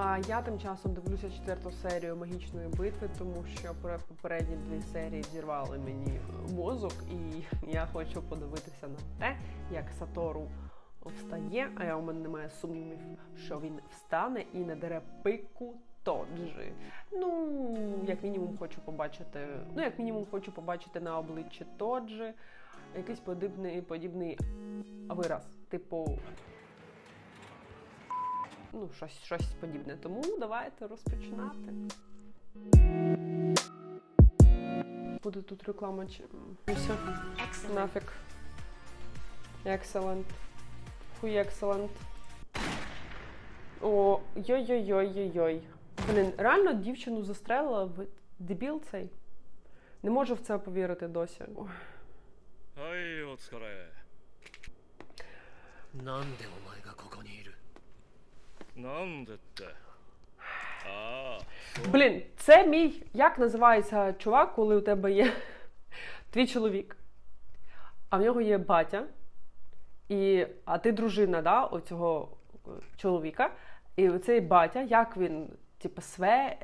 А я тим часом дивлюся четверту серію магічної битви, тому що попередні дві серії зірвали мені мозок, і я хочу подивитися на те, як Сатору встає. А я у мене немає сумнівів, що він встане і не дере пику Тоджі. Ну, як мінімум, хочу побачити. Ну, як мінімум, хочу побачити на обличчі Тоджі якийсь подібний подібний вираз, типу. Ну, щось, щось подібне. Тому давайте розпочинати. Буде тут реклама чи. Ну, все, нафіг. Excellent. Хуй excellent. О, йой-йой-йой-йой-йой. Блін, реально дівчину застрелила в дебіл цей. Не можу в це повірити досі. Ой. Блін, це мій. Як називається чувак, коли у тебе є твій чоловік, а в нього є батя, і, а ти дружина да, у цього е, чоловіка, і цей батя, як він, типу, све.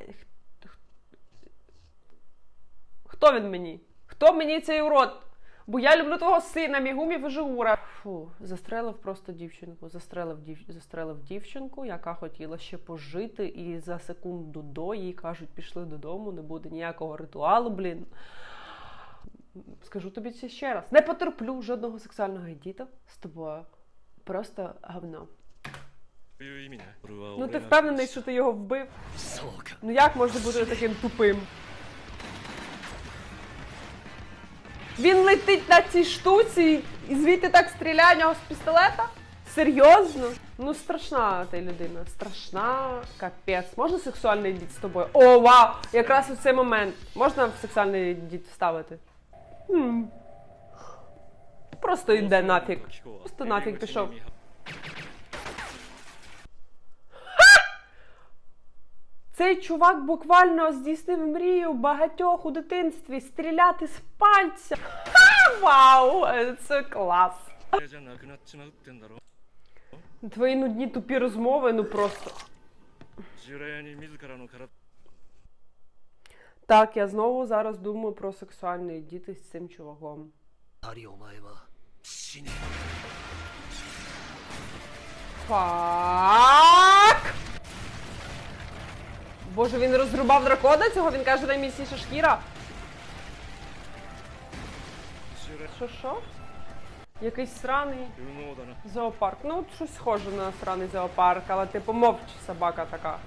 Хто він мені? Хто мені цей урод? Бо я люблю твого сина, Мігумі Вежиура. Фу, застрелив просто дівчинку. Застрелив дів... застрелив дівчинку, яка хотіла ще пожити, і за секунду до їй кажуть, пішли додому, не буде ніякого ритуалу, блін. Скажу тобі це ще раз: не потерплю жодного сексуального діта з тобою. Просто говно. Ну ти впевнений, що ти його вбив? Ну як можна бути таким тупим? Він летить на цій штуці і звідти так стріляє нього з пістолета? Серйозно? Ну страшна ти людина. Страшна, капець. Можна сексуальний дід з тобою? О, вау! Якраз у цей момент. Можна в сексуальний дід вставити? Хм. Просто йде нафіг. Просто нафіг пішов. Цей чувак буквально здійснив мрію багатьох у дитинстві стріляти з пальця. Ха, вау! Це клас! Твої нудні тупі розмови, ну просто. Так, я знову зараз думаю про сексуальні діти з цим чуваком. Фак! Боже, він розрубав дракона цього, він каже, найміцніша шкіра. Що що? Якийсь сраний зоопарк. Ну, щось схоже на сраний зоопарк, але типу мовч собака така.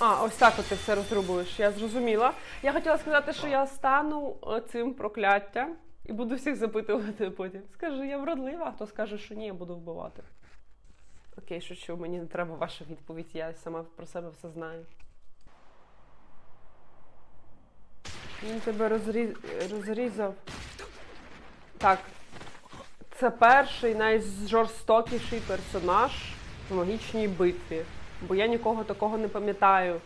А, ось так от ти все розрубуєш, я зрозуміла. Я хотіла сказати, що я стану е, цим прокляттям і буду всіх запитувати потім. Скажи, я вродлива, хто скаже, що ні, я буду вбивати. Окей, шучу, мені не треба ваша відповідь, я сама про себе все знаю. Він тебе розріз... розрізав. Так. Це перший найжорстокіший персонаж в магічній битві. Бо я нікого такого не пам'ятаю.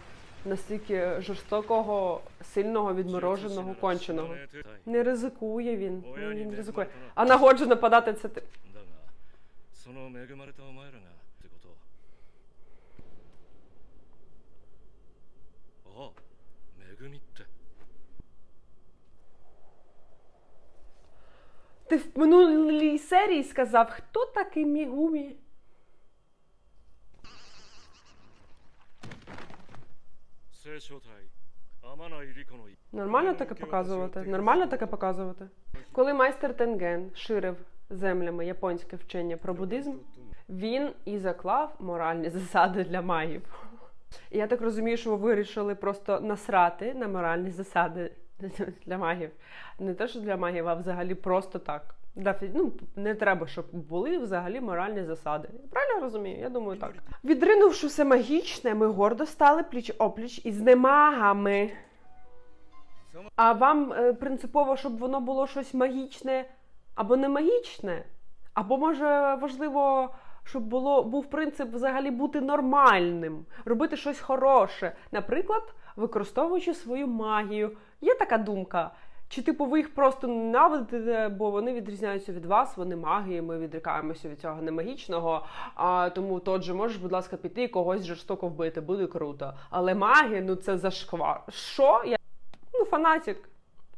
Настільки жорстокого, сильного, відмороженого, конченого. Не ризикує він. Ну, Він ризикує. А нагоджу нападати це ти. Ти в минулій серії сказав, хто такий Мігумі? Нормально таке показувати? Нормально таке показувати? Коли майстер Тенген ширив землями японське вчення про буддизм, він і заклав моральні засади для маїв. Я так розумію, що ви вирішили просто насрати на моральні засади для магів. Не те, що для магів, а взагалі просто так. Ну, не треба, щоб були взагалі моральні засади. Правильно розумію? Я думаю, так. Відринувши все магічне, ми гордо стали пліч опліч із немагами. А вам е, принципово, щоб воно було щось магічне або не магічне? Або може важливо, щоб було був принцип взагалі бути нормальним, робити щось хороше. Наприклад, використовуючи свою магію. Є така думка. Чи типу ви їх просто ненавидите, бо вони відрізняються від вас, вони маги, і ми відрікаємося від цього немагічного. А тому тот же можеш, будь ласка, піти і когось жорстоко вбити, буде круто. Але маги, ну це зашквар. Що? Я ну фанатик.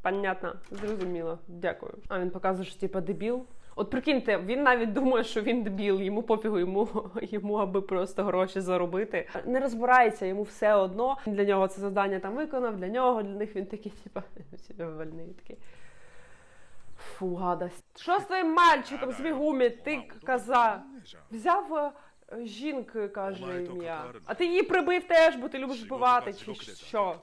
Понятно, зрозуміло. Дякую. А він показує, що типа дебіл. От прикиньте, він навіть думає, що він дебіл, йому пофігу, йому, йому аби просто гроші заробити. Не розбирається, йому все одно. Для нього це завдання там виконав, для нього, для них він такий, типа, вольний такий. Фу, гадость. Що з твоїм мальчиком з Мігумі? Ти коза. Взяв е, жінки, каже ім'я. А ти її прибив теж, бо ти любиш вбивати, чи що?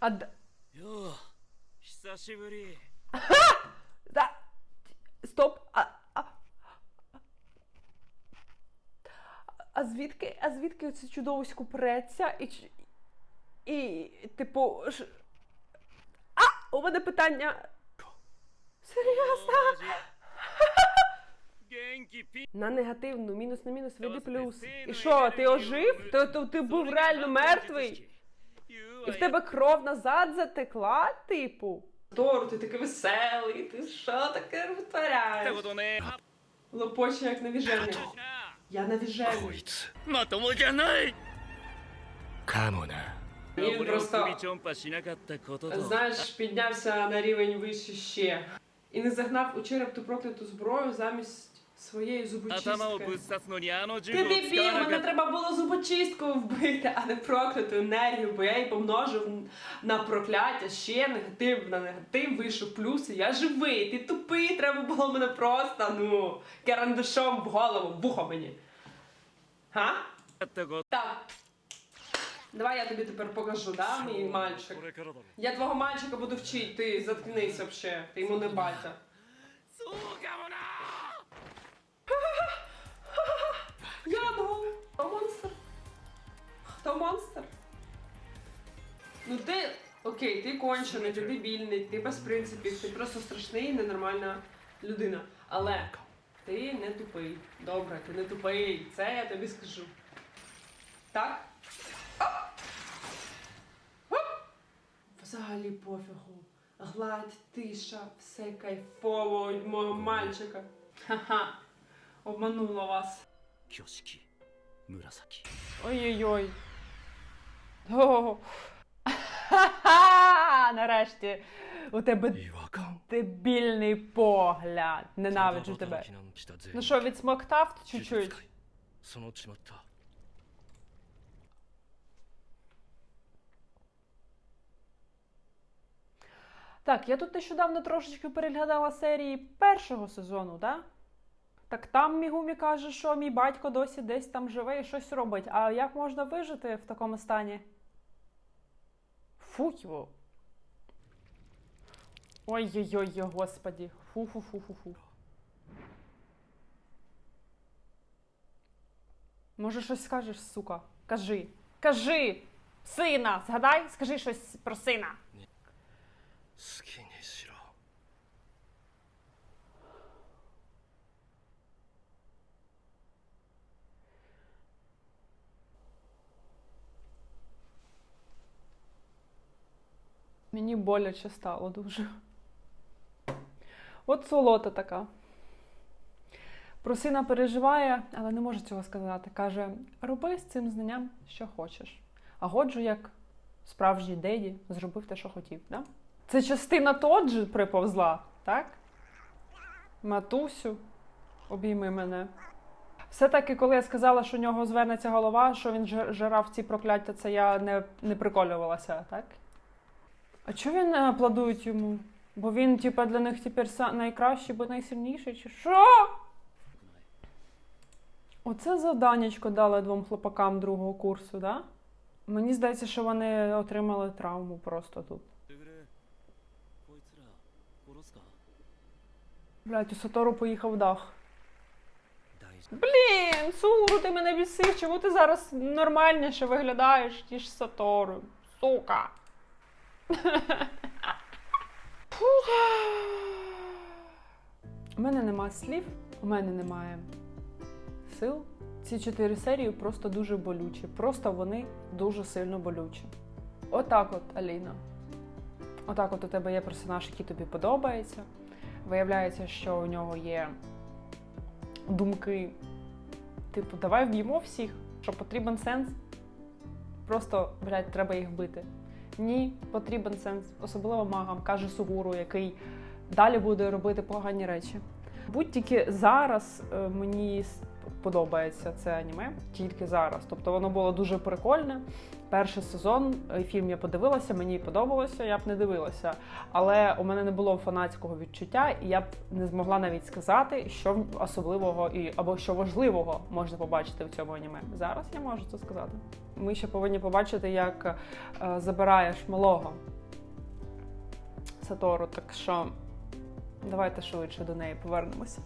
А д- よう久しぶり Да. Стоп. А, а, а звідки, а звідки це чудовисько преться? І, ч- і типу. Ж... А! У мене питання. Серйозно? 元気ピン На негативну, мінус на мінус, вийди плюс. І що, ти ожив? То, то ти був реально мертвий? І в тебе кров назад затекла, типу. Тор, ти такий веселий, ти що таке витворяєш? Лопоче, як на віжені. Я на віжені. Він просто, знаєш, піднявся на рівень вище ще. І не загнав у череп ту прокляту зброю замість своєї 頭をぶっ зубочистки. 刺すのにあの銃 Ти を使 дебіл, わなか мене った треба було зубочисткою вбити, а не прокляту енергію, бо я її помножив на прокляття, ще негатив на негатив, вийшов плюс, і я живий, ти тупий, треба було мене просто, ну, керандашом в голову, в вухо мені. Га? ったこと Так. Давай я тобі тепер покажу, да, мій мальчик. これからだろ Я твого мальчика буду вчити, ти заткнись вообще, ти йому не батя. そうかも Хто монстр? Ну ти окей, ти кончений, ти дебільний, ти без принципів, ти просто страшний, ненормальна людина. Але ти не тупий. Добре, ти не тупий. Це я тобі скажу. Так? Взагалі пофігу. Гладь, тиша, все кайфово від мого мальчика. Ха-ха, обманула вас. Кьошки, мурасакі. Ой-ой-ой. О, Ха-ха! Нарешті у тебе дебільний погляд. Ненавиджу тебе. Ну що, відсмоктав чуть-чуть? Так, я тут нещодавно трошечки переглядала серії першого сезону, да? Так там Мігумі каже, що мій батько досі десь там живе і щось робить. А як можна вижити в такому стані? Фу його. Ой-ой-ой, господі. Фу-фу-фу-фу-фу. Може, щось скажеш, сука? Кажи. Кажи! Сина! Згадай, скажи щось про сина. 好 Мені боляче стало дуже. От солота така. Про сина переживає, але не може цього сказати. Каже: роби з цим знанням, що хочеш. А годжу, як справжній деді, зробив те, що хотів. Да? Це частина Тоджі приповзла, так? Матусю, обійми мене. Все-таки, коли я сказала, що у нього звернеться голова, що він жирав ці прокляття, це я не, не приколювалася, так? А чого він е, аплодують йому? Бо він, типа, для них тепер найкращий, бо найсильніший, чи що? Оце завданнячко дали двом хлопакам другого курсу, да? Мені здається, що вони отримали травму просто тут. Блять, у Сатору поїхав дах. Блін, Суру, ти мене бісив, чому ти зараз нормальніше виглядаєш, ніж Сатору? Сука. У мене нема слів, у мене немає сил Ці чотири серії просто дуже болючі. Просто вони дуже сильно болючі. Отак от, Аліна. Отак от у тебе є персонаж, який тобі подобається. Виявляється, що у нього є думки, типу, давай вб'ємо всіх, що потрібен сенс. Просто, блядь, треба їх бити. Ні, потрібен сенс, особливо магам, каже Сугуру, який далі буде робити погані речі. Будь-тільки зараз е, мені подобається це аніме, тільки зараз. Тобто воно було дуже прикольне. Перший сезон е, фільм я подивилася, мені подобалося, я б не дивилася. Але у мене не було фанатського відчуття, і я б не змогла навіть сказати, що особливого і або що важливого можна побачити в цьому аніме. Зараз я можу це сказати. Ми ще повинні побачити, як е, забираєш малого Сатору, так що давайте швидше до неї повернемося.